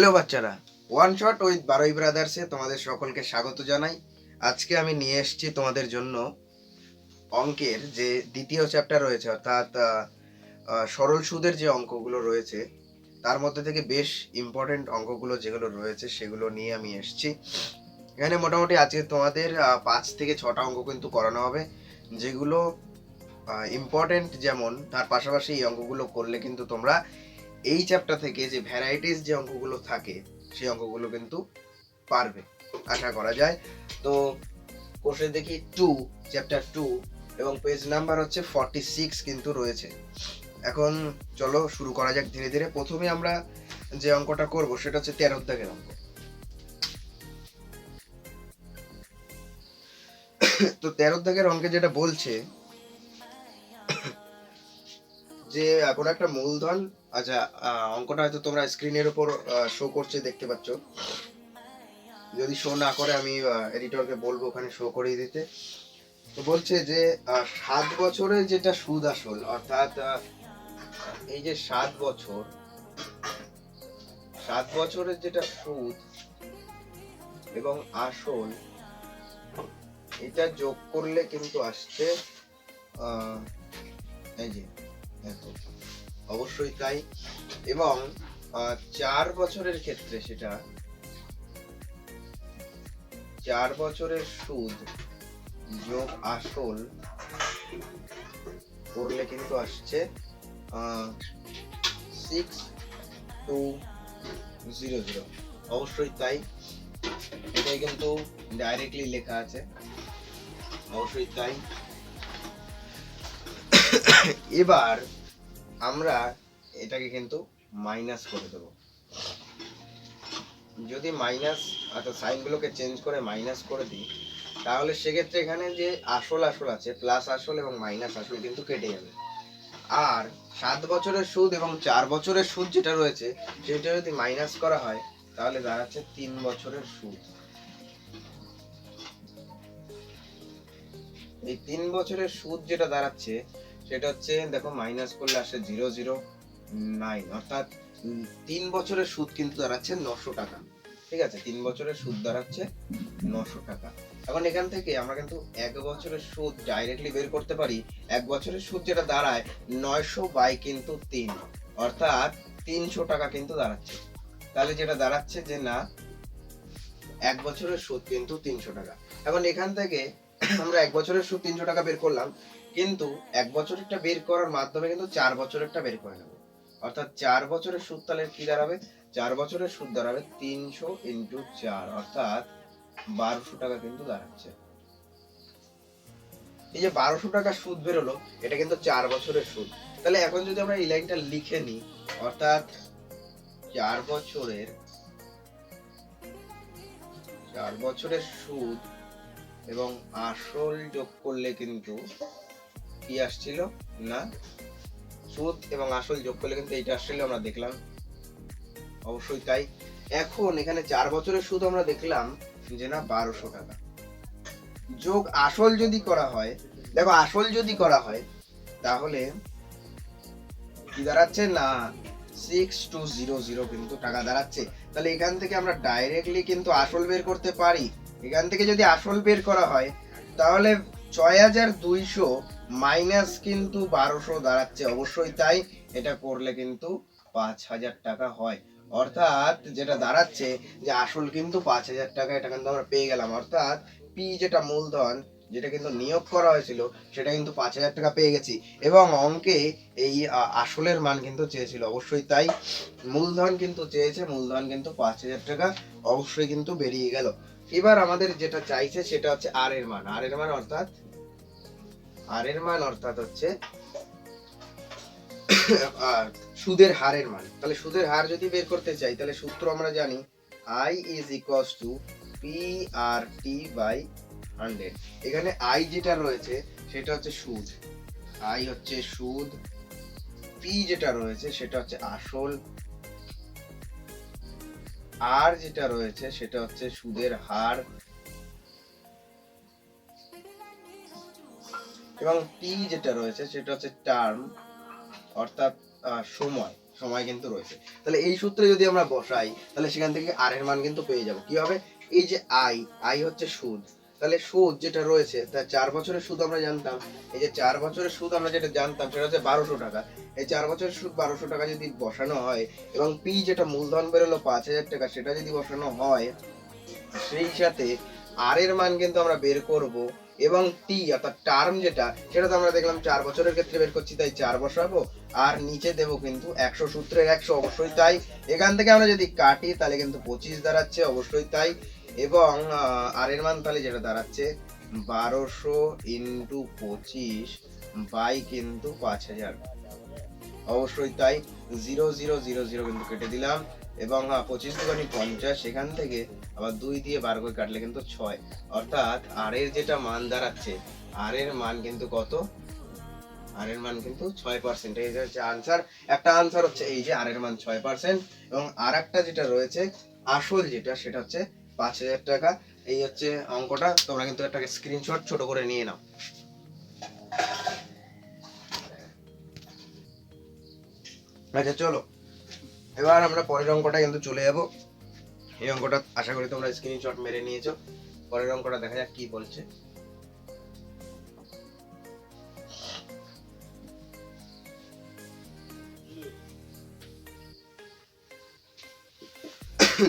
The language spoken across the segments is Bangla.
হ্যালো বাচ্চারা ওয়ান শট উইথ বারোই ব্রাদার্সে তোমাদের সকলকে স্বাগত জানাই। আজকে আমি নিয়ে এসেছি তোমাদের জন্য অঙ্কের যে দ্বিতীয় চ্যাপ্টার রয়েছে, অর্থাৎ সরল সুদের যে অঙ্কগুলো রয়েছে, তার মধ্যে থেকে বেশ ইম্পর্টেন্ট অঙ্কগুলো যেগুলো রয়েছে, সেগুলো নিয়ে আমি এসেছি। এখানে মোটামুটি আজকে তোমাদের পাঁচ থেকে ছটা অঙ্ক কিন্তু করানো হবে, যেগুলো ইম্পর্টেন্ট যেমন, তার পাশাপাশি এই অঙ্কগুলো করলে কিন্তু তোমরা এই চ্যাপ্টার থেকে যে ভ্যারাইটিস যে অঙ্কগুলো থাকে, সেই অঙ্কগুলো কিন্তু পারবে, আশা করা যায়। তো কোর্সে দেখি টু চ্যাপ্টার টু এবং পেজ নাম্বার হচ্ছে ফর্টি সিক্স কিন্তু রয়েছে। এখন চলো শুরু করা যাক ধীরে ধীরে। প্রথমে আমরা যে অঙ্কটা করব, সেটা হচ্ছে তেরো দাগের অঙ্ক। তো তেরো দাগের অঙ্কে যেটা বলছে যে কোনো একটা মূলধন আচ্ছা অঙ্কটা হয়তো তোমরা স্ক্রিনের উপর শো করছে, দেখতে পাচ্ছ। যদি শো না করে, আমি এডিটরকে বলব ওখানে শো করিয়ে দিতে। তো বলছে যে সাত বছরের যেটা সুদ আসল, অর্থাৎ এই যে সাত বছর, সাত বছরের যেটা সুদ এবং আসল, এটা যোগ করলে কিন্তু আসছে এই যে অবশ্যই তাই। এবং চার বছরের ক্ষেত্রে সেটা, চার বছরের সুদ যোগ আসল করলে কিন্তু আসছে সিক্স টু জিরো জিরো অবশ্যই তাই। এটাই কিন্তু ডাইরেক্টলি লেখা আছে। অবশ্যই তাই। এবার আমরা এটাকে কিন্তু মাইনাস করে দেব। যদি মাইনাস অর্থাৎ সাইনগুলোকে চেঞ্জ করে মাইনাস করে দিই, তাহলে সেক্ষেত্রে এখানে যে আসল আসল আছে প্লাস আসল এবং মাইনাস আসল কিন্তু কেটে যাবে। আর সাত বছরের সুদ এবং চার বছরের সুদ যেটা রয়েছে, সেটা যদি মাইনাস করা হয়, তাহলে দাঁড়াচ্ছে তিন বছরের সুদ। এই তিন বছরের সুদ যেটা দাঁড়াচ্ছে সেটা হচ্ছে, দেখো মাইনাস করলে আসে জিরো জিরো নাইন অর্থাৎ তিন বছরের সুদ কিন্তু দাঁড়াচ্ছে নশো টাকা। ঠিক আছে? তিন বছরের সুদ দাঁড়াচ্ছে নশো টাকা। এখন এখান থেকে আমরা কিন্তু এক বছরের সুদ ডাইরেক্টলি বের করতে পারি। এক বছরের সুদ যেটা দাঁড়ায় নয়শো বাই কিন্তু তিন। অর্থাৎ, তিনশো টাকা কিন্তু দাঁড়াচ্ছে। তাহলে যেটা দাঁড়াচ্ছে যে না, এক বছরের সুদ কিন্তু তিনশো টাকা। এখন এখান থেকে আমরা এক বছরের সুদ তিনশো টাকা বের করলাম। কিন্তু এক বছরেরটা বের করার মাধ্যমে কিন্তু চার বছরেরটা বের করে নেব। অর্থাৎ চার বছরের সুদ তাহলে কি দাঁড়াবে? চার বছরের সুদ দাঁড়াবে তিনশো ইন্টু চার, অর্থাৎ বারোশো টাকা কিন্তু দাঁড়াচ্ছে। এই যে বারোশো টাকা সুদ বেরোলো, এটা কিন্তু চার বছরের সুদ। তাহলে এখন যদি আমরা এই লাইনটা লিখে নিই অর্থাৎ চার বছরের চার বছরের সুদ এবং আসল যোগ করলে কিন্তু কি আসছিল? না। সুদ এবং আসল যোগ করলে কিন্তু এইটা আসছিল আমরা দেখলাম। অবশ্যই তাই। এখন এখানে চার বছরের সুদ আমরা দেখলাম যে না, বারোশো টাকা। যোগ আসল যদি করা হয়, দেখো আসল যদি করা হয়, তাহলে কি দাঁড়াচ্ছে? না সিক্স টু জিরো জিরো কিন্তু টাকা দাঁড়াচ্ছে। তাহলে এখান থেকে আমরা ডাইরেক্টলি কিন্তু আসল বের করতে পারি। এখান থেকে যদি আসল বের করা হয়, তাহলে ছয় হাজার দুইশো মাইনাস কিন্তু বারোশো দাঁড়াচ্ছে, অবশ্যই তাই। এটা করলে কিন্তু পাঁচ হাজার টাকা হয়। অর্থাৎ যেটা দাঁড়াচ্ছে, যে আসল কিন্তু পাঁচ হাজার টাকা, এটা কিন্তু আমরা পেয়ে গেলাম। অর্থাৎ পি যেটা মূলধন, যেটা কিন্তু নিয়োগ করা হয়েছিল, সেটা কিন্তু পাঁচ হাজার টাকা পেয়ে গেছি। এবং অঙ্কে এই আসলের মান কিন্তু চেয়েছিল, অবশ্যই তাই। মূলধন কিন্তু চেয়েছে, মূলধন কিন্তু পাঁচ হাজার টাকা অবশ্যই কিন্তু বেরিয়ে গেল। এবার আমাদের যেটা চাইছে, সেটা হচ্ছে আর এর মান। আর এর মান অর্থাৎ আর এর মান অর্থাৎ হচ্ছে সুদের হারের মান তাহলে সুদের হার যদি বের করতে চাই, তাহলে সূত্র আমরা জানি I is equals to P R T by hundred এখানে আই যেটা রয়েছে, সেটা হচ্ছে সুদ। আই হচ্ছে সুদ পি যেটা রয়েছে, সেটা হচ্ছে আসল। আর যেটা রয়েছে, সেটা হচ্ছে সুদের হার। এবং টি যেটা রয়েছে সেটা হচ্ছে টার্ম অর্থাৎ সময় সময় কিন্তু রয়েছে। তাহলে এই সূত্রে যদি আমরা বসাই, তাহলে সেখান থেকে আর এর মান কিন্তু পেয়ে যাব। কি হবে? এই যে আই আই হচ্ছে সুদ। তাহলে সুদ যেটা রয়েছে, তা চার বছরের সুদ আমরা জানতাম। এই যে চার বছরের সুদ আমরা যেটা জানতাম, সেটা হচ্ছে বারোশো টাকা। এই চার বছরের সুদ বারোশো টাকা যদি বসানো হয়, এবং পি যেটা মূলধন বেরোলো পাঁচ হাজার টাকা, সেটা যদি বসানো হয়, সেই সাথে আর এর মান কিন্তু আমরা বের করব। এবং টি অর্থাৎ টার্ম যেটা, সেটা তো আমরা দেখলাম চার বছরের ক্ষেত্রে বের করছি, তাই চার বসাবো। আর নিচে দেবো কিন্তু একশো সূত্রের একশো, অবশ্যই তাই। এখান থেকে আমরা যদি কাটি, তাহলে কিন্তু পঁচিশ দাঁড়াচ্ছে, অবশ্যই তাই। এবং আর এর মান তাহলে যেটা দাঁড়াচ্ছে, বারোশো ইন্টু পঁচিশ বাই কিন্তু পাঁচ হাজার। অবশ্যই তাই। জিরো জিরো জিরো জিরো কিন্তু কেটে দিলাম। এবং আহ, পঁচিশ দুগানি পঞ্চাশ সেখান থেকে আবার দুই দিয়ে বার করে কাটলে কিন্তু ছয়। অর্থাৎ আর এর যেটা মান দাঁড়াচ্ছে আর এর মান কিন্তু কত? আর এর মান কিন্তু ছয় পার্সেন্ট এই হচ্ছে আনসার একটা আনসার হচ্ছে এই যে আর এর মান ছয় পার্সেন্ট এবং আর একটা যেটা রয়েছে আসল যেটা সেটা হচ্ছে পাঁচ হাজার টাকা। এই হচ্ছে অঙ্কটা তোমরা কিন্তু একটা স্ক্রিনশট ছোট করে নিয়ে নাও। আচ্ছা চলো। এবার আমরা পরের অঙ্কটা কিন্তু চলে যাব। এই অঙ্কটা আশা করি তোমরা স্ক্রিনশট মেরে নিয়েছো। পরের অঙ্কটা দেখা যাক কি বলছে।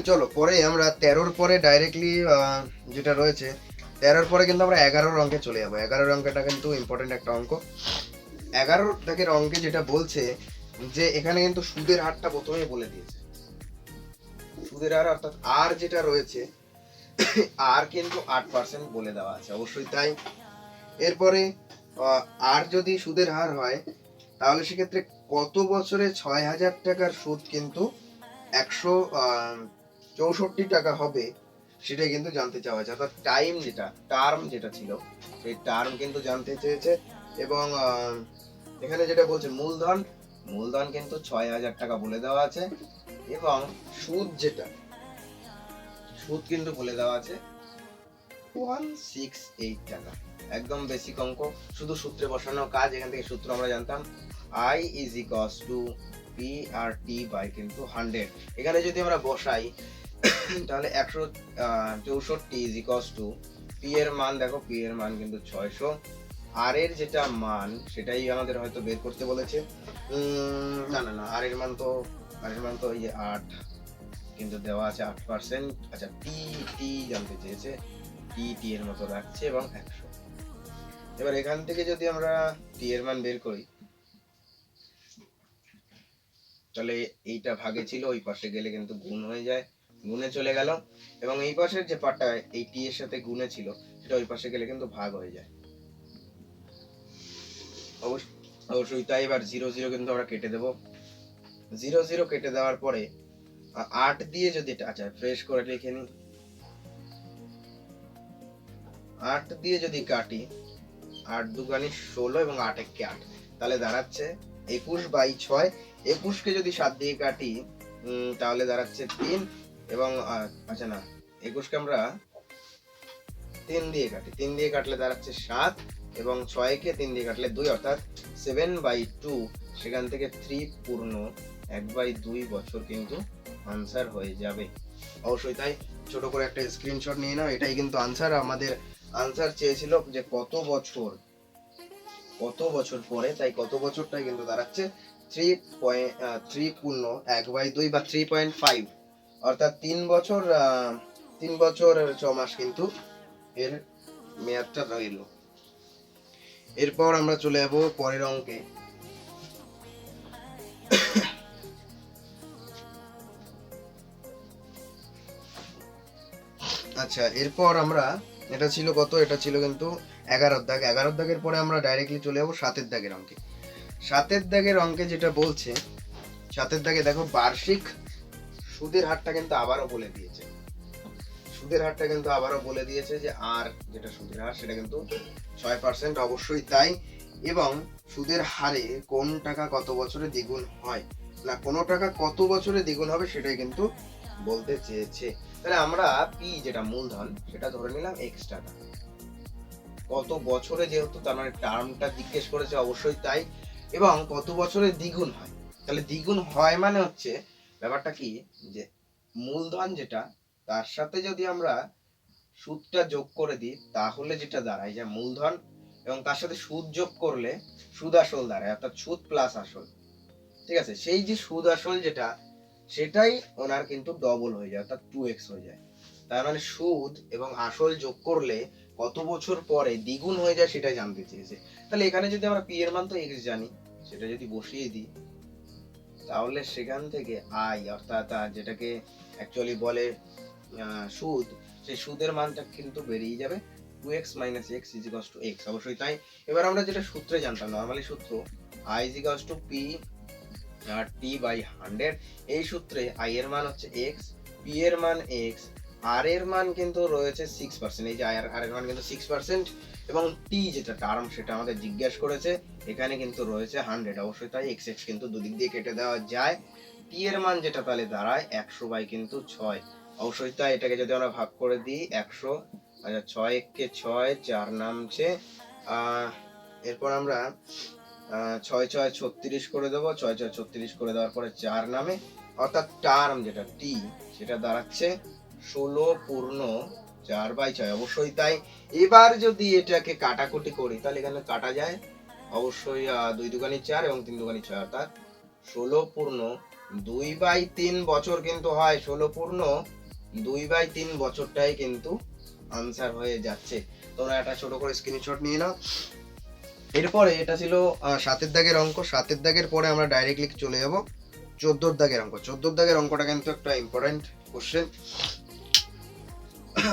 চলো, পরে আমরা তেরোর পরে ডাইরেক্টলি যেটা রয়েছে, তেরোর পরে কিন্তু আমরা এগারোর অঙ্কে চলে যাব। এগারোর অঙ্কটা কিন্তু ইম্পর্টেন্ট একটা অঙ্ক। এগারোর দাগের অঙ্কে যেটা বলছে যে এখানে কিন্তু সুদের হারটা প্রথমেই বলে দিয়েছে। সুদের হার অর্থাৎ আর যেটা রয়েছে, আর কিন্তু আট পার্সেন্ট বলে দেওয়া আছে, অবশ্যই তাই। এরপরে আর যদি সুদের হার হয়, তাহলে সেক্ষেত্রে কত বছরে ছয় হাজার টাকার সুদ কিন্তু একশো চৌষট্টি টাকা হবে, সেটাই কিন্তু জানতে চাওয়া হয়েছে। অর্থাৎ টাইম যেটা টার্ম যেটা ছিল, সেই টার্ম কিন্তু জানতে চেয়েছে এবং এখানে যেটা বলছে, মূলধন মূলধন কিন্তু ছয় হাজার টাকা বলে দেওয়া আছে এবং সুদ যেটা, সুদ কিন্তু বলে দেওয়া আছে ওয়ান সিক্স এইট টাকা। একদম বেসিক অঙ্ক, শুধু সূত্রে বসানো কাজ, এখান থেকে সূত্র আমরা জানতাম। I is equals to P R T by কিন্তু হান্ড্রেড এখানে যদি আমরা বসাই, তাহলে একশো চৌষট্টি ইজ ইকস টু পি এর মান, দেখো পি এর মান কিন্তু ছয়শো। আর এর যেটা মান, সেটাই আমাদের হয়তো বের করতে বলেছে। না না না আর এর মান তো আর এর মান তো যে আট, কিন্তু দেওয়া আছে আট পার্সেন্ট আচ্ছা টি টি জানতে চেয়েছে টি টি এর মতো রাখছে এবং একশো। এবার এখান থেকে যদি আমরা টি এর মান বের করি, তাহলে এইটা ভাগে ছিল, ওই পাশে গেলে কিন্তু গুণ হয়ে যায়, গুণে চলে গেল। এবং এই পাশের যে পার্টটা এই টি এর সাথে গুণে ছিল, সেটা ওই পাশে গেলে কিন্তু ভাগ হয়ে যায়। অবশ্যই তাই এবার জিরো জিরো কিন্তু আমরা কেটে দেবো। জিরো জিরো কেটে দেওয়ার পরে আট দিয়ে যদি আচ্ছা ফ্রেশ করে লিখে নিই। আট দিয়ে যদি কাটি, আট দুগানি ষোলো এবং আট একে আট, তাহলে দাঁড়াচ্ছে একুশ বাই ছয়। একুশকে যদি সাত দিয়ে কাটি তাহলে দাঁড়াচ্ছে তিন এবং আচ্ছা না, একুশকে আমরা তিন দিয়ে কাটি। তিন দিয়ে কাটলে দাঁড়াচ্ছে সাত। এবং ছয়কে তিন দিয়ে কাটলে দুই, অর্থাৎ সেভেন বাই টু সেখান থেকে থ্রি পূর্ণ, এক বাই দুই বছর কিন্তু আনসার হয়ে যাবে। অবশ্যই তাই, ছোট করে একটা স্ক্রিনশট নিয়ে নাও, এটাই কিন্তু আনসার আমাদের আনসার চেয়েছিল যে কত বছর কত বছর পরে, তাই কত বছরটাই কিন্তু দাঁড়াচ্ছে? থ্রি পয়েন্ট থ্রি পূর্ণ, এক বাই দুই বা থ্রি পয়েন্ট ফাইভ অর্থাৎ তিন বছর তিন বছর ছ মাস কিন্তু এর মেয়াদটা রইল। এরপর আমরা চলে যাব পরের অঙ্কে। আচ্ছা এরপর আমরা, এটা ছিল কত? এটা ছিল কিন্তু এগারোর দাগ এগারোর দাগের পরে আমরা ডাইরেক্টলি চলে যাব সাতের দাগের অঙ্কে। সাতের দাগের অঙ্কে যেটা বলছে, সাতের দাগে দেখো বার্ষিক সুদের হারটা কিন্তু আবারও বলে দিয়েছে। সুদের হারটা কিন্তু আবারও বলে দিয়েছে যে আর যেটা সুদের হার, সেটা কিন্তু ছয় পার্সেন্ট অবশ্যই তাই। এবং সুদের হারে কোন টাকা কত বছরে দ্বিগুণ হয় না কোন টাকা কত বছরে দ্বিগুণ হবে সেটাই কিন্তু বলতে চেয়েছে। তাহলে আমরা পি যেটা মূলধন, সেটা ধরে নিলাম এক্স টাকা। কত বছরে যেহেতু তার মানে টার্মটা জিজ্ঞেস করেছে অবশ্যই তাই। এবং কত বছরে দ্বিগুণ হয়? তাহলে দ্বিগুণ হয় মানে হচ্ছে ব্যাপারটা কি? যে মূলধন যেটা তার সাথে যদি আমরা সুদটা যোগ করে দিই, তাহলে যেটা দাঁড়ায়, যে মূলধন এবং তার সাথে সুদ যোগ করলে সুদ আসল দাঁড়ায়, অর্থাৎ সুদ প্লাস আসল। ঠিক আছে? সেই যে সুদ আসল যেটা, সেটাই ওনার কিন্তু ডবল হয়ে যায়, অর্থাৎ টু এক্স হয়ে যায়। তার মানে সুদ এবং আসল যোগ করলে কত বছর পরে দ্বিগুণ হয়ে যায় সেটাই জানতে চেয়েছে। তাহলে এখানে যদি আমরা পি এর মান তো এক্স জানি, সেটা যদি বসিয়ে দিই, তাহলে সেখান থেকে আই অর্থাৎ যেটাকে অ্যাকচুয়ালি বলে সুদ, সেই সুদের মানটা কিন্তু বেরিয়ে যাবে টু এক্স মাইনাস এক্স ইজিকস টু এক্স অবশ্যই তাই। এবার আমরা যেটা সূত্রে জানতাম নর্মালি সূত্র I ইজিকস to P R T by hundred এই সূত্রে আই এর মান হচ্ছে এক্স পি এর মান এক্স আর এর মান কিন্তু রয়েছে সিক্স পার্সেন্ট এই যে আর আর এর মান কিন্তু সিক্স পার্সেন্ট এবং টি যেটা টার্ম সেটা আমাদের জিজ্ঞেস করেছে, এখানে কিন্তু রয়েছে হান্ড্রেড অবশ্যই তাই এক্স এক্স কিন্তু দুদিক দিয়ে কেটে দেওয়া যায়। টি এর মান যেটা তাহলে দাঁড়ায় একশো বাই কিন্তু ছয়। অবশ্যই তাই এটাকে যদি আমরা ভাগ করে দিই, একশো আচ্ছা ছয় কে ছয়, চার নামছে। এরপর আমরা ছয় ছয় ছত্রিশ করে দেবো। ছয় ছয় ছত্রিশ করে দেওয়ার পরে চার নামে। অর্থাৎ টার্ম যেটা টি সেটা দাঁড়াচ্ছে ষোলো পূর্ণ চার বাই ছয়। অবশ্যই তাই। এবার যদি এটাকে কাটাকুটি করি, তাহলে এখানে কাটা যায় অবশ্যই দুই দুগানি চার এবং তিন দুগানি ছয়। অর্থাৎ ষোলো পূর্ণ দুই বাই তিন বছর কিন্তু হয়। ষোলো পূর্ণ দুই বাই তিন বছরটাই কিন্তু আনসার হয়ে যাচ্ছে। তোমরা একটা ছোট করে স্ক্রিনশট নিয়ে নাও। এরপরে এটা ছিল সাতের দাগের অঙ্ক। সাতের দাগের পরে আমরা ডাইরেক্টলি চলে যাব। চোদ্দোর দাগের অঙ্ক। চোদ্দোর দাগের অঙ্কটা কিন্তু একটা ইম্পর্টেন্ট কোশ্চেন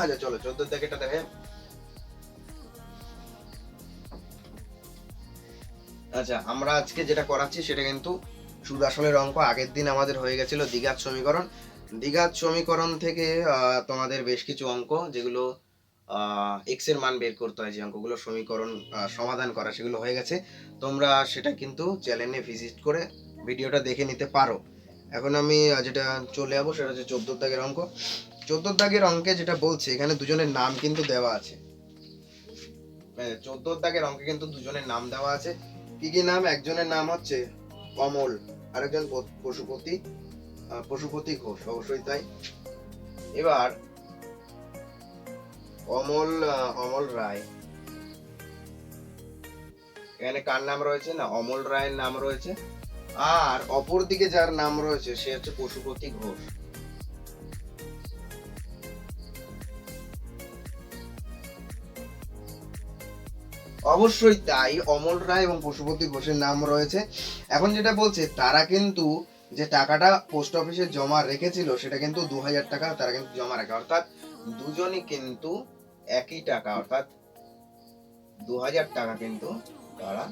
আচ্ছা চলো, চোদ্দোর দাগেরটা দেখে আচ্ছা আমরা আজকে যেটা করাচ্ছি সেটা কিন্তু সুদ আসলের অঙ্ক আগের দিন আমাদের হয়ে গেছিল দ্বিঘাত সমীকরণ। দ্বিঘাত সমীকরণ থেকে তোমাদের বেশ কিছু অঙ্ক যেগুলো এক্সের মান বের করতে হয়, যে অঙ্কগুলো সমীকরণ সমাধান করা সেগুলো হয়ে গেছে। তোমরা সেটা কিন্তু চ্যানেলে ভিজিট করে ভিডিওটা দেখে নিতে পারো। এখন আমি যেটা চলে যাব সেটা হচ্ছে চোদ্দ দাগের অঙ্ক। চোদ্দ দাগের অঙ্কে যেটা বলছে, এখানে দুজনের নাম কিন্তু দেওয়া আছে। চোদ্দ দাগের অঙ্কে কিন্তু দুজনের নাম দেওয়া আছে। কি কি নাম? একজনের নাম হচ্ছে কমল আরেকজন পশুপতি পশুপতি ঘোষ, অবশ্যই তাই। এবার, অমল অমল রায়। এখানে কার নাম রয়েছে? না, অমল রায়ের নাম রয়েছে। আর অপর দিকে যার নাম রয়েছে, সে হচ্ছে পশুপতি ঘোষ। অবশ্যই তাই, অমল রায় এবং পশুপতি ঘোষের নাম রয়েছে। এখন যেটা বলছে, তারা কিন্তু যে টাকাটা পোস্ট অফিসে জমা রেখেছিল, সেটা কিন্তু দু হাজার টাকা তারা কিন্তু জমা রাখে। অর্থাৎ দুজনই কিন্তু একই টাকা, অর্থাৎ দু হাজার টাকা কিন্তু তারা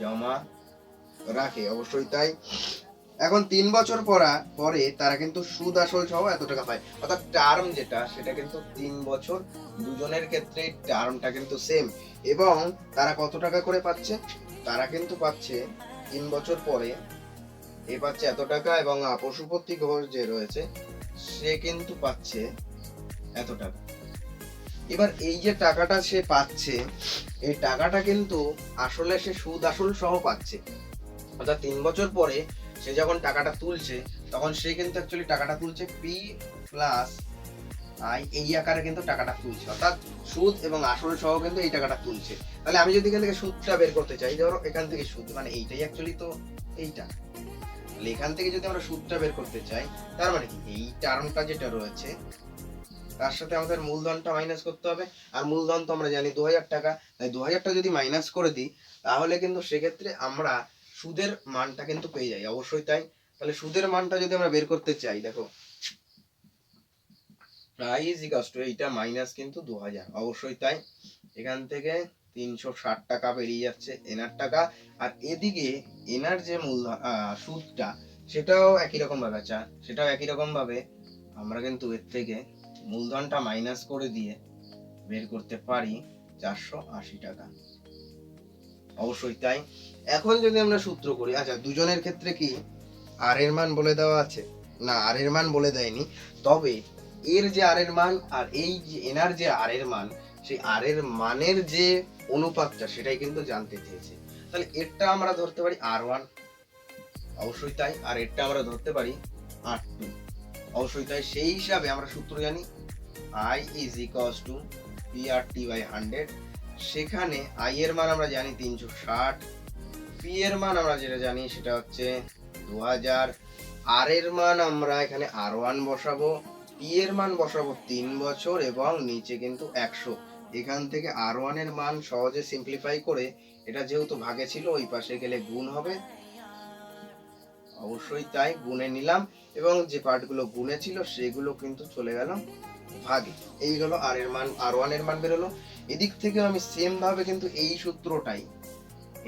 জমা রাখে অবশ্যই তাই। এখন তিন বছর পরা, পরে তারা কিন্তু সুদ আসল সহ এত টাকা পায়। অর্থাৎ টার্ম যেটা, সেটা কিন্তু তিন বছর, দুজনের ক্ষেত্রে টার্মটা কিন্তু সেম এবং তারা কত টাকা করে পাচ্ছে? তারা কিন্তু পাচ্ছে তিন বছর পরে এ পাচ্ছে এত টাকা এবং পশুপতি ঘোষ যে রয়েছে, সে কিন্তু পাচ্ছে এত টাকা। এবার এই যে টাকাটা সে পাচ্ছে, এই টাকাটা কিন্তু আসলে সে সুদ আসল সহ পাচ্ছে। অর্থাৎ তিন বছর পরে সে যখন টাকাটা তুলছে, তখন সে কিন্তু অ্যাকচুয়ালি টাকাটা তুলছে পি প্লাস আই এই আকারে কিন্তু টাকাটা তুলছে। অর্থাৎ সুদ এবং আসল সহ কিন্তু এই টাকাটা তুলছে। তাহলে আমি যদি এখান থেকে সুদটা বের করতে চাই, ধরো এখান থেকে সুদ মানে এইটাই অ্যাকচুয়ালি তো এইটা। তাহলে এখান থেকে যদি আমরা সুদটা বের করতে চাই, তার মানে এই টার্মটা যেটা রয়েছে, তার সাথে আমাদের মূলধনটা মাইনাস করতে হবে। আর মূলধন তো আমরা জানি দু হাজার টাকা। তাই দু হাজারটা যদি মাইনাস করে দিই, তাহলে কিন্তু সেক্ষেত্রে আমরা সুদের মানটা কিন্তু পেয়ে যাই। অবশ্যই তাই। তাহলে সুদের মানটা যদি আমরা বের করতে চাই, দেখো। প্রাইস ইকাস টু এইটা মাইনাস কিন্তু দু হাজার অবশ্যই তাই। এখান থেকে তিনশো ষাট টাকা বেরিয়ে যাচ্ছে এনার টাকা। আর এদিকে এনার যে মূলধন সুদটা, সেটাও একই রকম ভাবে আচ্ছা সেটাও একই রকম ভাবে আমরা কিন্তু এর থেকে মূলধনটা মাইনাস করে দিয়ে বের করতে পারি চারশো আশি টাকা। অবশ্যই তাই। এখন যদি আমরা সূত্র করি আচ্ছা দুজনের ক্ষেত্রে কি আর এর মান বলে দেওয়া আছে? না আর এর মান বলে দেয়নি। তবে এর যে আর এর মান আর এই যে এনার যে আর এর মান, সেই আর এর মানের যে অনুপাতটা সেটাই কিন্তু জানতে চেয়েছে। তাহলে এরটা আমরা ধরতে পারি আর ওয়ান অবশ্যই তাই, আর এরটা আমরা ধরতে পারি আট টু অবশ্যই তাই, সেই হিসাবে আমরা সূত্র জানি I is equals to P R T by hundred সেখানে আই এর মান আমরা জানি তিনশো ষাট। পি এর মান আমরা যেটা জানি সেটা হচ্ছে দু হাজার আর এর মান আমরা এখানে আর ওয়ান বসাবো পি এর মান বসাবো তিন বছর এবং নিচে কিন্তু একশো। এখান থেকে আর ওয়ানের মান সহজে সিম্পলিফাই করে এটা যেহেতু ভাগে ছিল, ওই পাশে গেলে গুণ হবে। অবশ্যই তাই গুণে নিলাম এবং যে পার্টগুলো গুণে ছিল সেগুলো কিন্তু চলে গেল ভাগে। এই হলো আর এর মান আর ওয়ানের মান বেরোলো। এদিক থেকে আমি সেম ভাবে কিন্তু এই সূত্রটাই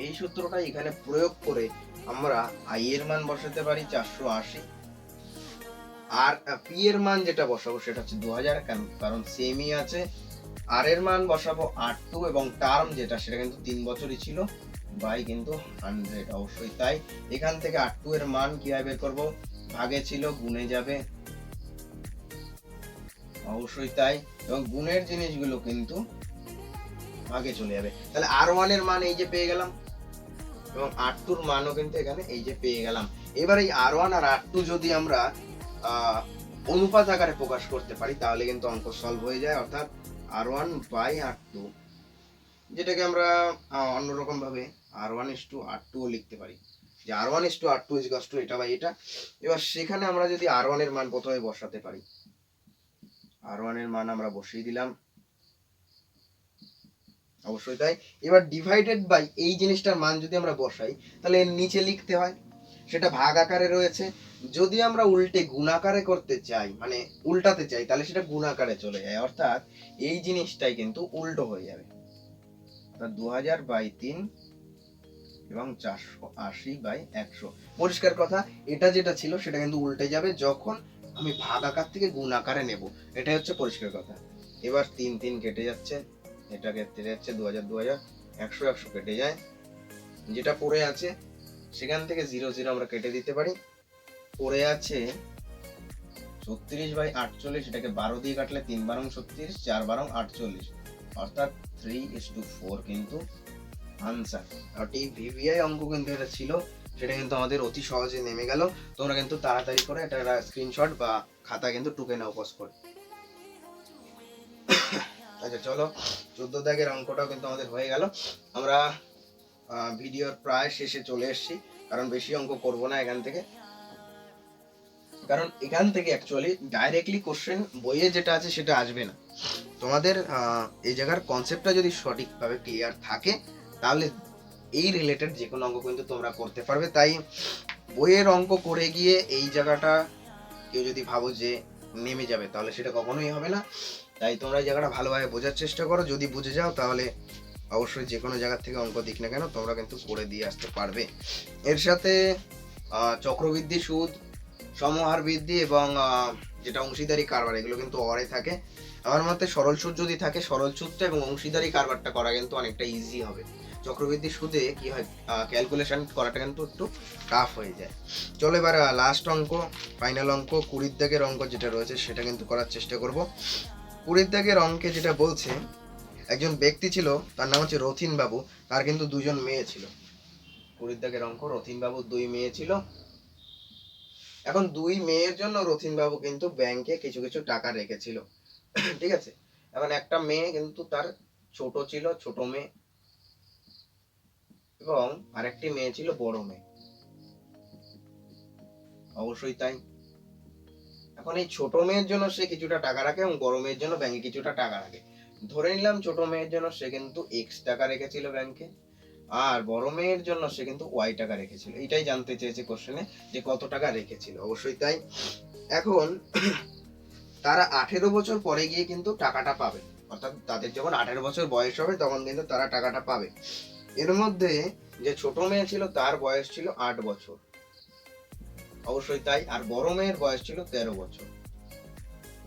এই সূত্রটাই এখানে প্রয়োগ করে আমরা আই এর মান বসাতে পারি চারশো আশি। আর পি এর মান যেটা বসাবো সেটা হচ্ছে দু হাজার, কারণ সেমই আছে। আর এর মান বসাবো আট টু এবং টার্ম যেটা, সেটা কিন্তু তিন বছরই ছিল বাই কিন্তু হান্ড্রেড অবশ্যই তাই। এখান থেকে আট টু এর মান কীভাবে বের করব? ভাগে ছিল, গুণে যাবে। অবশ্যই তাই। এবং গুণের জিনিসগুলো কিন্তু ভাগে চলে যাবে। তাহলে আর ওয়ানের মান এই যে পেয়ে গেলাম, এবং আর টুর মানও কিন্তু এখানে এই যে পেয়ে গেলাম। এবার এই আর ওয়ান আর আর টু যদি আমরা অনুপাত আকারে প্রকাশ করতে পারি, তাহলে কিন্তু অঙ্ক সলভ হয়ে যায়, অর্থাৎ R one by R two যেটাকে আমরা আহ, অন্যরকম ভাবে R one is to R two লিখতে পারি। যে R one is to R two is to এটা বা এটা এবার সেখানে আমরা যদি আর ওয়ানের মান প্রথমে বসাতে পারি আর ওয়ানের মান আমরা বসিয়ে দিলাম। অবশ্যই তাই। এবার ডিভাইডেড বাই এই জিনিসটার মান যদি আমরা বসাই তাহলে এর নিচে লিখতে হয়। সেটা ভাগ আকারে রয়েছে। যদি আমরা উল্টে গুণাকারে করতে চাই মানে উল্টাতে চাই তাহলে সেটা গুণাকারে চলে যায়। অর্থাৎ এই জিনিসটাই কিন্তু উল্টো হয়ে যাবে। দু হাজার বাই তিন এবং চারশো আশি বাই একশো। পরিষ্কার কথা, এটা যেটা ছিল সেটা কিন্তু উল্টে যাবে যখন আমি ভাগ আকার থেকে গুণ আকারে নেব। এটাই হচ্ছে পরিষ্কার কথা। এবার তিন তিন কেটে যাচ্ছে, এটা কেটে যাচ্ছে দু হাজার দু হাজার একশো একশো কেটে যায়। যেটা পড়ে আছে, সেখান থেকে জিরো জিরো আমরা কেটে দিতে পারি। পড়ে আছে ছত্রিশ বাই আটচল্লিশ, এটাকে বারো দিয়ে কাটলে তিন বারং ছত্রিশ, চার বারং আটচল্লিশ। অর্থাৎ থ্রি ইস টু ফোর কিন্তু আনসার আর এই ভিভিআই অঙ্ক কিন্তু এটা ছিল, সেটা কিন্তু আমাদের অতি সহজে নেমে গেল। তোমরা কিন্তু তাড়াতাড়ি করে এটা স্ক্রিনশট বা খাতা কিন্তু টুকে নাও পজ করে। আচ্ছা চলো, চোদ্দ দাগের অঙ্কটাও কিন্তু আমাদের হয়ে গেল। আমরা ভিডিওর প্রায় শেষে চলে এসেছি, কারণ বেশি অঙ্ক করব না এখান থেকে। কারণ এখান থেকে অ্যাকচুয়ালি ডাইরেক্টলি কোশ্চেন বইয়ে যেটা আছে সেটা আসবে না। তোমাদের এই জায়গার কনসেপ্টটা যদি সঠিকভাবে ক্লিয়ার থাকে, তাহলে এই রিলেটেড যে কোনো অঙ্ক কিন্তু তোমরা করতে পারবে। তাই বইয়ের অঙ্ক করে গিয়ে এই জায়গাটা কেউ যদি ভাবো যে নেমে যাবে, তাহলে সেটা কখনোই হবে না। তাই তোমরা এই জায়গাটা ভালোভাবে বোঝার চেষ্টা করো। যদি বুঝে যাও, তাহলে অবশ্যই যে কোনো জায়গার থেকে অঙ্ক দিক না কেন, তোমরা কিন্তু করে দিয়ে আসতে পারবে। এর সাথে চক্রবৃদ্ধি সুদ সমহার বৃদ্ধি এবং যেটা অংশীদারি কারবার, এগুলো কিন্তু অরে থাকে। আমার মতে সরল সুদ যদি থাকে, সরল সুদটা এবং অংশীদারি কারবারটা করা কিন্তু অনেকটা ইজি হবে। চক্রবৃদ্ধি সুদে কি হয় ক্যালকুলেশন করাটা কিন্তু একটু টাফ হয়ে যায়। চলো এবার লাস্ট অঙ্ক ফাইনাল অঙ্ক, কুড়ির দাগের অঙ্ক যেটা রয়েছে সেটা কিন্তু করার চেষ্টা করব। কুড়ির দাগের অঙ্কে যেটা বলছে, একজন ব্যক্তি ছিল, তার নাম হচ্ছে রথিন বাবু তার কিন্তু দুজন মেয়ে ছিল। কুড়ির দাগের অঙ্ক রথিন বাবুর দুই মেয়ে ছিল এখন দুই মেয়ের জন্য রথিন বাবু কিন্তু ব্যাংকে কিছু কিছু টাকা রেখেছিল। ঠিক আছে? এখন একটা মেয়ে কিন্তু তার ছোট ছিল, ছোট মেয়ে। এবং আরেকটি মেয়ে ছিল বড় মেয়ে। অবশ্যই তাই। এখন এই ছোট মেয়ের জন্য সে কিছুটা টাকা রাখে এবং বড় মেয়ের জন্য ব্যাংকে কিছুটা টাকা রাখে। ধরে নিলাম ছোট মেয়ের জন্য সে কিন্তু এক্স টাকা রেখেছিল ব্যাংকে আর বড় মেয়ের জন্য সে কিন্তু ওয়াই টাকা রেখেছিল। এটাই জানতে চেয়েছে কোশ্চেনে যে কত টাকা রেখেছিল। অবশ্যই তাই। এখন তারা আঠেরো বছর পরে গিয়ে কিন্তু টাকাটা পাবে। অর্থাৎ তাদের যখন আঠেরো বছর বয়স হবে, তখন কিন্তু তারা টাকাটা পাবে। এর মধ্যে যে ছোট মেয়ে ছিল, তার বয়স ছিল আট বছর। অবশ্যই তাই। আর বড় মেয়ের বয়স ছিল তেরো বছর।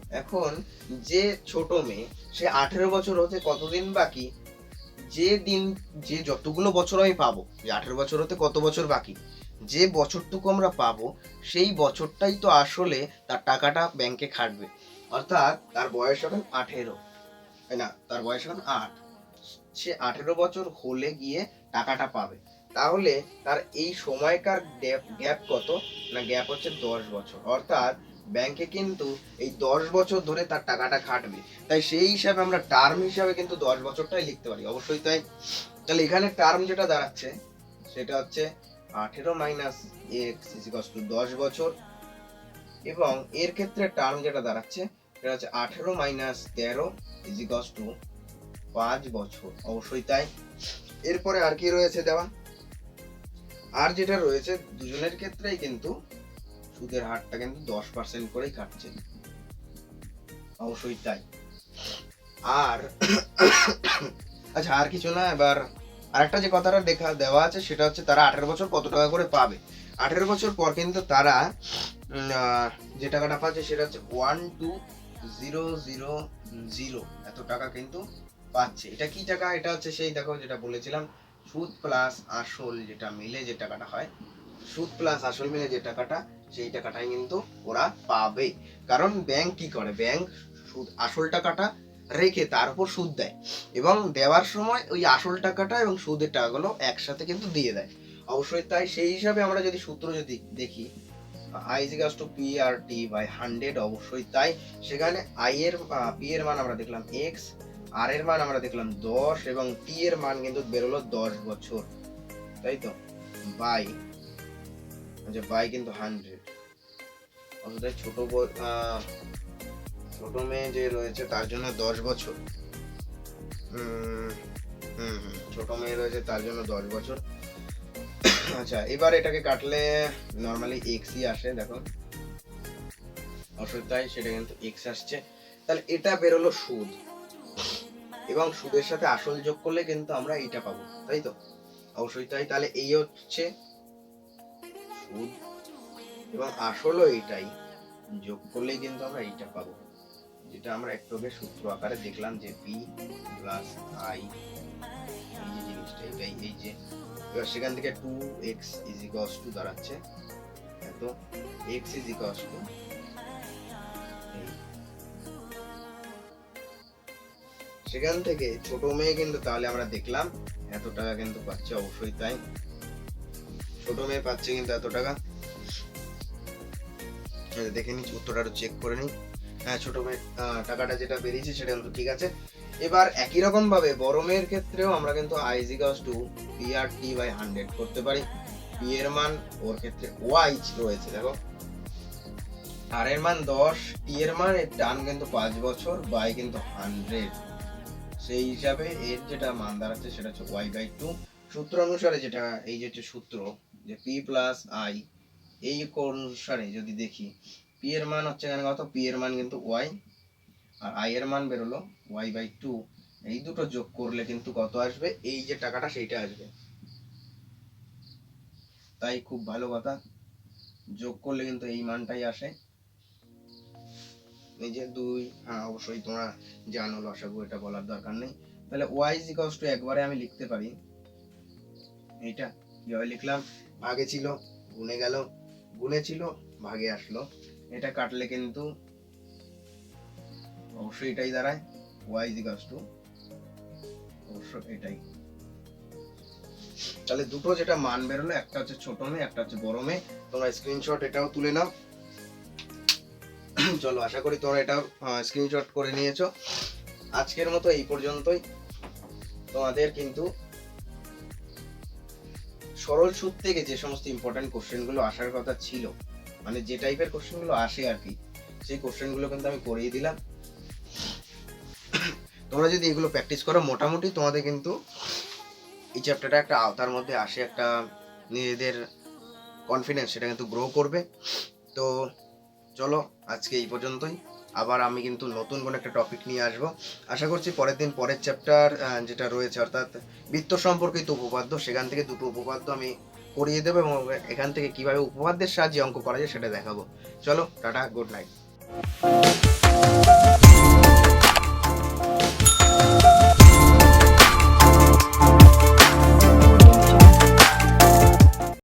এখন যে ছোট মেয়ে, সে আঠেরো বছর হতে কতদিন বাকি? যে দিন, যে যতগুলো বছর আমি পাবো, যে আঠেরো বছর হতে কত বছর বাকি, যে বছরটুকু আমরা পাবো, সেই বছরটাই তো আসলে তার টাকাটা ব্যাংকে খাটবে। অর্থাৎ তার বয়স এখন আঠেরো, তাই না? তার বয়স এখন আট। সে আঠেরো বছর হলে গিয়ে টাকাটা পাবে। তাহলে তার এই সময়কার গ্যাপ কত? না গ্যাপ হচ্ছে দশ বছর। অর্থাৎ ব্যাংকে কিন্তু এই দশ বছর ধরে তার টাকাটা খাটবে। তাই সেই হিসাবে আমরা টার্ম হিসাবে কিন্তু দশ বছরটাই লিখতে পারি। অবশ্যই তাই। তাহলে এখানে টার্ম যেটা দাঁড়াচ্ছে, সেটা হচ্ছে আঠেরো মাইনাস এক্স ইজিকস টু দশ বছর। এবং এর ক্ষেত্রে টার্ম যেটা দাঁড়াচ্ছে, সেটা হচ্ছে আঠেরো মাইনাস তেরো ইজিকস টু পাঁচ বছর। অবশ্যই তাই। এরপরে আর কি রয়েছে দেওয়া? আর যেটা রয়েছে, দুজনের ক্ষেত্রেই কিন্তু সুদের হারটা কিন্তু দশ পার্সেন্ট করেই কাটছে। অবশ্যই তাই। আর আচ্ছা আর কিছু না, এবার আরেকটা যে কথাটা দেখা, দেওয়া আছে, সেটা হচ্ছে তারা আঠেরো বছর কত টাকা করে পাবে? আঠেরো বছর পর কিন্তু তারা যে টাকাটা পাচ্ছে সেটা হচ্ছে one two zero zero zero এত টাকা কিন্তু পাচ্ছে। এটা কি টাকা? এটা হচ্ছে সেই, দেখো, যেটা বলেছিলাম, সুদ প্লাস আসল যেটা মিলে যে টাকাটা হয়, সুদ প্লাস আসল মিলে যে টাকাটা সেই টাকাটাই কিন্তু ওরা পাবে। কারণ ব্যাংক কি করে? ব্যাংক সুদ, আসল টাকাটা রেখে তার উপর সুদ দেয় এবং দেওয়ার সময় ওই আসল টাকাটা এবং সুদের টাকাগুলো একসাথে কিন্তু দিয়ে দেয়। অবশ্যই তাই সেই হিসাবে আমরা যদি সূত্র যদি দেখি I ইজিকাস to P R T by hundred অবশ্যই তাই। সেখানে আই এর পি এর মান আমরা দেখলাম এক্স আর এর মান আমরা দেখলাম দশ এবং টি এর মান কিন্তু বেরোলো দশ বছর। তাই তো? বাই আচ্ছা বাই কিন্তু হান্ড্রেড অর্থাৎ ছোট ছোট মেয়ে যে রয়েছে, তার জন্য দশ বছর। হুম ছোট মেয়ে রয়েছে, তার জন্য দশ বছর। আচ্ছা এবার এটাকে কাটলে নর্মালি এক্সই আসে, দেখো। তাই সেটা কিন্তু এক্স আসছে। তাহলে এটা বেরোলো সুদ। এবং সুদের সাথে আসল যোগ করলে কিন্তু আমরা এইটা পাবো, তাই তো? অবশ্যই, তাই, তাহলে এই হচ্ছে সুদ। এবং আসলও এটাই যোগ করলেই কিন্তু আমরা এইটা পাবো। যেটা আমরা একটু আগে সূত্র আকারে দেখলাম যে পি প্লাস আই এই যে জিনিসটা এটাই এই যে, এবার সেখান থেকে two X is equals to দাঁড়াচ্ছে। এত এক্স ইজ ইকস টু সেখান থেকে ছোট মেয়ে কিন্তু তাহলে আমরা দেখলাম, এত টাকা কিন্তু পাচ্ছে, অবশ্যই তাই। ছোট মেয়ে পাচ্ছে কিন্তু এত টাকা। দেখে নিচ্ছি উত্তরটা চেক করে নিই। হ্যাঁ ছোট মেয়ে আহ, টাকাটা যেটা বেরিয়েছে সেটা কিন্তু ঠিক আছে। এবার একই রকম ভাবে বড় মেয়ের ক্ষেত্রেও আমরা কিন্তু I ইজিকাস to P R T by hundred করতে পারি। পি এর মান ওর ক্ষেত্রে ওয়াই রয়েছে দেখো। আর এর মান দশ টি এর মান এর টান কিন্তু পাঁচ বছর বাই কিন্তু হান্ড্রেড সেই হিসাবে এর যেটা মান দাঁড়াচ্ছে সেটা হচ্ছে ওয়াই বাই টু সূত্র অনুসারে যেটা এই যে হচ্ছে সূত্র যে পি প্লাস আই এই অনুসারে যদি দেখি পি এর মান হচ্ছে এখানে কত? পি এর মান কিন্তু ওয়াই আর আই এর মান বেরোলো ওয়াই বাই টু এই দুটো যোগ করলে কিন্তু কত আসবে? এই যে টাকাটা সেইটা আসবে। তাই খুব ভালো কথা। যোগ করলে কিন্তু এই মানটাই আসে। এই যে দুই হ্যাঁ অবশ্যই তোমরা জানো লসাগু এটা বলার দরকার নেই। তাহলে ওয়াই ইজ টু একবারে আমি লিখতে পারি। এইটা কীভাবে লিখলাম? আগে ছিল, গুনে গেল। গুনে ছিল ভাগে আসলো। এটা কাটলে কিন্তু অবশ্যই এটাই দাঁড়ায়। ওয়াই ইজ ইকালস টু অবশ্য এটাই। তাহলে দুটো যেটা মান বেরোলো, একটা হচ্ছে ছোট মেয়ে একটা হচ্ছে বড় মেয়ে তোমরা স্ক্রিনশট এটাও তুলে নাও। চলো, আশা করি তোমরা এটাও স্ক্রিনশট করে নিয়েছো। আজকের মতো এই পর্যন্তই। তোমাদের কিন্তু সরল সুদ থেকে যে সমস্ত ইম্পর্টেন্ট কোশ্চেনগুলো আসার কথা ছিল মানে যে টাইপের কোশ্চেনগুলো আসে আর কি, সেই কোশ্চেনগুলো কিন্তু আমি করিয়ে দিলাম। তোমরা যদি এগুলো প্র্যাকটিস করো, মোটামুটি তোমাদের কিন্তু এই চ্যাপ্টারটা একটা আওতার মধ্যে আসে একটা নিজেদের কনফিডেন্স সেটা কিন্তু গ্রো করবে। তো চলো, আজকে এই পর্যন্তই। আবার আমি কিন্তু নতুন কোনো একটা টপিক নিয়ে আসব। আশা করছি পরের দিন, পরের চ্যাপ্টার যেটা রয়েছে, অর্থাৎ বৃত্ত সম্পর্কিত উপপাদ্য, সেখান থেকে দুটো উপপাদ্য আমি করিয়ে দেবো এবং এখান থেকে কীভাবে উপপাদ্যের সাহায্যে অঙ্ক করা যায় সেটা দেখাবো। চলো, টাটা গুড নাইট